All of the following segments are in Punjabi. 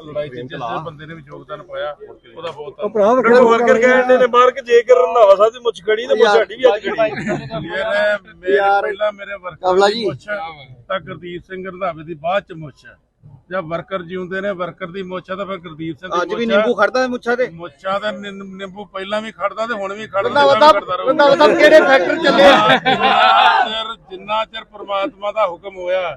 ਲੜਾਈ ਚ ਜਿਸ ਬੰਦੇ ਨੇ ਵੀ ਯੋਗਦਾਨ ਪਾਇਆ ਉਹਦਾ ਬਹੁਤ ਉਹ ਭਰਾ ਵੱਖਰਾ ਵਰਕਰ ਕਹਿੰਦੇ ਨੇ? ਮਾਰ ਕੇ ਜੇਕਰ ਰੰਧਾਵਾ ਸਾਹਿਬ ਦੀ ਮੁੱਛ ਖੜੀ ਤੇ ਮੁੱਛ ਸਾਡੀ ਵੀ ਅੱਜ ਖੜੀ ਮੇਰੇ ਮੇਰੇ ਪਹਿਲਾਂ ਮੇਰੇ ਵਰਕਰ ਕਮਲਾ ਦੀ ਜੀ। ਮੁੱਛ ਤਾਂ ਗੁਰਦੀਪ ਸਿੰਘ ਰੰਧਾਵੇ ਦੀ ਬਾਅਦ ਚ ਮੁੱਛ ਹੈ। ਜਦ ਵਰਕਰ ਜਿਉਂਦੇ ਨੇ ਵਰਕਰ ਦੀ ਮੁੱਛ ਆ ਤਾਂ ਫਿਰ ਗੁਰਦੀਪ ਸਿੰਘ ਦੀ ਅੱਜ ਵੀ। ਨਿੰਬੂ ਖੜਦਾ ਮੁੱਛਾਂ ਤੇ? ਮੁੱਛਾਂ ਦਾ ਨਿੰ- ਨਿੰਬੂ ਪਹਿਲਾਂ ਵੀ ਖੜਦਾ ਤੇ ਹੁਣ ਵੀ ਖੜਦਾ। ਕਿਹੜੇ ਫੈਕਟਰ ਚੱਲੇ ਜਿੰਨਾ ਚਿਰ ਪ੍ਰਮਾਤਮਾ ਦਾ ਹੁਕਮ ਹੋਇਆ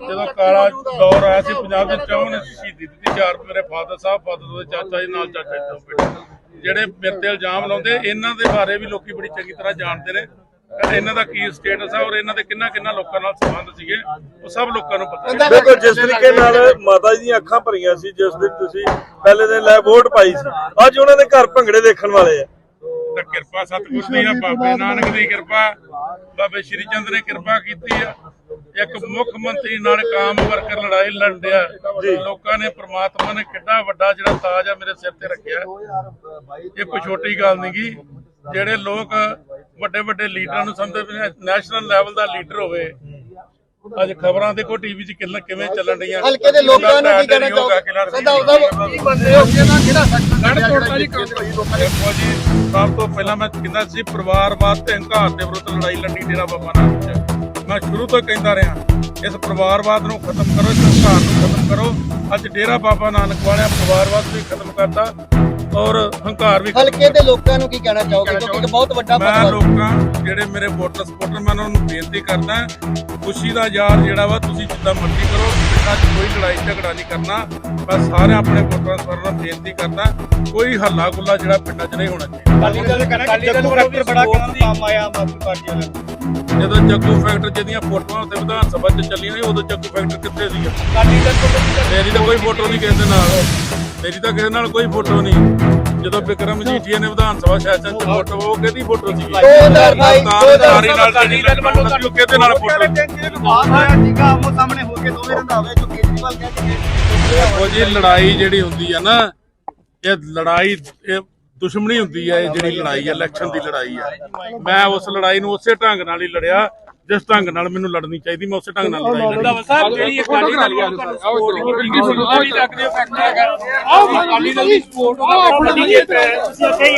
ਜਦੋਂ ਕਾਲਾ ਦੌਰ ਆਇਆ ਸੀ ਪੰਜਾਬ ਦੇ ਚੌਂ ਨੇ ਸ਼ਹੀਦੀ ਦਿੱਤੀ। ਚਾਰ ਮੇਰੇ ਫਾਦਰ ਸਾਹਿਬ ਫਾਦਰ ਦੇ ਚਾਚਾ ਜੀ ਨਾਲ ਚਾਚਾ ਜੀ ਤੋਂ ਜਿਹੜੇ ਮੇਰੇ ਤੇ ਇਲਜ਼ਾਮ ਲਾਉਂਦੇ ਇਹਨਾਂ ਦੇ ਬਾਰੇ ਵੀ ਲੋਕੀ ਬੜੀ ਚੰਗੀ ਤਰ੍ਹਾਂ ਜਾਣਦੇ ਨੇ। ਇਹਨਾਂ ਦਾ ਕੀ ਸਟੇਟਸ ਹੈ ਔਰ ਇਹਨਾਂ ਦੇ ਕਿੰਨਾ ਕਿੰਨਾ ਲੋਕਾਂ ਨਾਲ ਸੰਬੰਧ ਸੀਗੇ ਉਹ ਸਭ ਲੋਕਾਂ ਨੂੰ ਪਤਾ ਹੈ ਦੇਖੋ ਜਿਸ ਤਰੀਕੇ ਨਾਲ ਮਾਤਾ ਜੀ ਦੀਆਂ ਅੱਖਾਂ ਭਰੀਆਂ ਸੀ ਜਿਸ ਦਿਨ ਤੁਸੀਂ ਪਹਿਲੇ ਦਿਨ ਲੈ ਵੋਟ ਪਾਈ ਸੀ ਅੱਜ ਉਹਨਾਂ ਦੇ ਘਰ ਭੰਗੜੇ ਦੇਖਣ ਵਾਲੇ ਆ। ਤਾਂ ਕਿਰਪਾ ਸਤਿਗੁਰ ਦੀ ਆ ਬਾਬੇ ਨਾਨਕ ਦੀ ਕਿਰਪਾ ਬਾਬੇ ਸ਼੍ਰੀ ਚੰਦ ਨੇ ਕਿਰਪਾ ਕੀਤੀ ਆ। ਇੱਕ ਮੁੱਖ ਮੰਤਰੀ ਨਾਲ ਕਾਮ ਵਰਕਰ ਲੜਾਈ ਲੜਿਆ ਲੋਕਾਂ ਨੇ ਪ੍ਰਮਾਤਮਾ ਨੇ ਕਿੱਡਾ ਵੱਡਾ ਜਿਹੜਾ ਤਾਜ ਆ ਮੇਰੇ ਸਿਰ ਤੇ ਰੱਖਿਆ। ਇਹ ਕੋਈ ਛੋਟੀ ਗੱਲ ਨਹੀਂ ਗੀ। ਜਿਹੜੇ ਲੋਕ ਵੱਡੇ ਵੱਡੇ ਲੀਡਰਾਂ ਨੂੰ ਸਮਝਦੇ ਨੇ ਨੈਸ਼ਨਲ ਲੈਵਲ ਦਾ ਲੀਡਰ ਹੋਵੇ। ਅੱਜ ਖਬਰਾਂ ਦੇਖੋ ਟੀਵੀ 'ਚ ਕਿੰਨਾ ਕਿਵੇਂ ਚੱਲਣ ਰਹੀਆਂ ਹਲਕੇ ਦੇ ਲੋਕਾਂ ਨੂੰ ਕੀ ਕਹਿਣਾ ਚਾਹੋਗੇ? ਰੰਧਾਵਾ ਸਾਹਿਬ ਕੀ ਮੰਨਦੇ ਹੋ ਕਿ ਇਹਦਾ ਕਿਹੜਾ ਫੈਕਟਰ ਦੇਖੋ ਜੀ ਸਭ ਤੋਂ ਪਹਿਲਾਂ ਮੈਂ ਕਹਿੰਦਾ ਸੀ ਪਰਿਵਾਰਵਾਦ ਤੇ ਹੰਕਾਰ ਦੇ ਵਿਰੁੱਧ ਲੜਾਈ ਲੜਨੀ ਡੇਰਾ ਬਾਬਾ ਚ ਮੈਂ ਸ਼ੁਰੂ ਤੋਂ ਕਹਿੰਦਾ ਰਿਹਾ ਇਸ ਪਰਿਵਾਰਵਾਦ ਨੂੰ ਖਤਮ ਕਰੋ ਇਸ ਹੰਕਾਰ ਨੂੰ ਖਤਮ ਕਰੋ। ਅੱਜ ਡੇਰਾ ਬਾਬਾ ਨਾਨਕ ਵਾਲਿਆਂ ਪਰਿਵਾਰਵਾਦ ਵੀ ਖਤਮ ਕਰਤਾ ਔਰ ਹੰਕਾਰ ਵੀ ਹਲਕੇ ਦੇ ਲੋਕਾਂ ਨੂੰ ਕੀ ਕਹਿਣਾ ਚਾਹੋਗੇ? ਕਿਉਂਕਿ ਇੱਕ ਬਹੁਤ ਵੱਡਾ ਮੈਂ ਲੋਕਾਂ ਜਿਹੜੇ ਮੇਰੇ ਵੋਟਰ ਸਪੋਰਟਰ ਮੈਂ ਉਹਨਾਂ ਨੂੰ ਬੇਨਤੀ ਕਰਦਾ ਖੁਸ਼ੀ ਦਾ ਯਾਰ ਜਿਹੜਾ ਵਾ ਤੁਸੀਂ ਜਿੱਦਾਂ ਮਰਜ਼ੀ ਕਰੋ 'ਚ ਕੋਈ ਲੜਾਈ ਝਗੜਾ ਨਹੀਂ ਕਰਨਾ। ਮੈਂ ਸਾਰੇ ਆਪਣੇ ਵੋਟਰਾਂ ਸਪੋਰਟਰਾਂ ਨੂੰ ਬੇਨਤੀ ਕਰਦਾ ਕੋਈ ਹੱਲਾ ਗੁੱਲਾ ਜਿਹੜਾ ਪਿੰਡਾਂ 'ਚ ਨਹੀਂ ਹੋਣਾ ਚਾਹੀਦਾ। ਅਕਾਲੀ ਦਲ ਅਕਾਲੀ ਦਲ ਫੈਕਟਰ ਬੜਾ ਕੰਮ ਆਇਆ ਆਦਮੀ ਪਾਰਟੀ ਵਾਲਿਆਂ ਜਦੋਂ ਜੱਗੂ ਫੈਕਟਰ ਜਿਹਦੀਆਂ ਫੋਟੋਆਂ ਉੱਤੇ ਵਿਧਾਨ ਸਭਾ 'ਚ ਚੱਲੀਆਂ ਸੀ ਉਦੋਂ ਜੱਗੂ ਫੈਕਟਰ ਕਿੱਥੇ ਸੀਗਾ? ਤੋਂ ਮੇਰੀ ਤਾਂ ਕੋਈ ਫੋਟੋ ਨਹੀਂ ਕਿਸੇ ਦੇ ਨਾਲ। ਮੇਰੀ ਤਾਂ ਕਿਸੇ ਨਾਲ ਕੋਈ ਫੋਟੋ ਨਹੀਂ। ਜਦੋਂ ਵਿਕਰਮ ਜੀਠੀਆ ਨੇ ਵਿਧਾਨ ਸਭਾ ਸੈਸ਼ਨ 'ਚ ਫੋਟੋ ਉਹ ਕਿਹਦੀ ਫੋਟੋ 2022 ਤਾਰਦਾਰੀ ਨਾਲ ਜਿਹੜੀ ਲੱਗੀ ਉਹ ਕਿਹਦੇ ਨਾਲ ਫੋਟੋ? ਉਹ ਜੀ ਲੜਾਈ ਜਿਹੜੀ ਹੁੰਦੀ ਆ ਨਾ ਇਹ ਲੜਾਈ ਇਹ ਦੁਸ਼ਮਣੀ ਹੁੰਦੀ ਹੈ ਇਹ ਜਿਹੜੀ ਲੜਾਈ ਹੈ ਇਲੈਕਸ਼ਨ ਦੀ ਲੜਾਈ ਹੈ ਮੈਂ ਉਸ ਲੜਾਈ ਨੂੰ ਉਸੇ ਢੰਗ ਨਾਲ ਹੀ ਲੜਿਆ ਜਿਸ ਢੰਗ ਨਾਲ ਮੈਨੂੰ ਲੜਨੀ ਚਾਹੀਦੀ ਮੈਂ ਉਸੇ ਢੰਗ ਨਾਲ ਲੜਾਈ ਲੜੀ। ਸਾਹਿਬ ਜਿਹੜੀ ਅਕਾਲੀ ਦਲ ਗਈ ਤੁਹਾਨੂੰ ਲੱਗਦੇ ਫੈਕਟਰ ਹੈਗਾ ਆਹ ਅਕਾਲੀ ਦਲ ਦੀ ਸਪੋਰਟ ਉਹਦਾ ਫੈਕਟਰ ਨਹੀਂ ਹੀ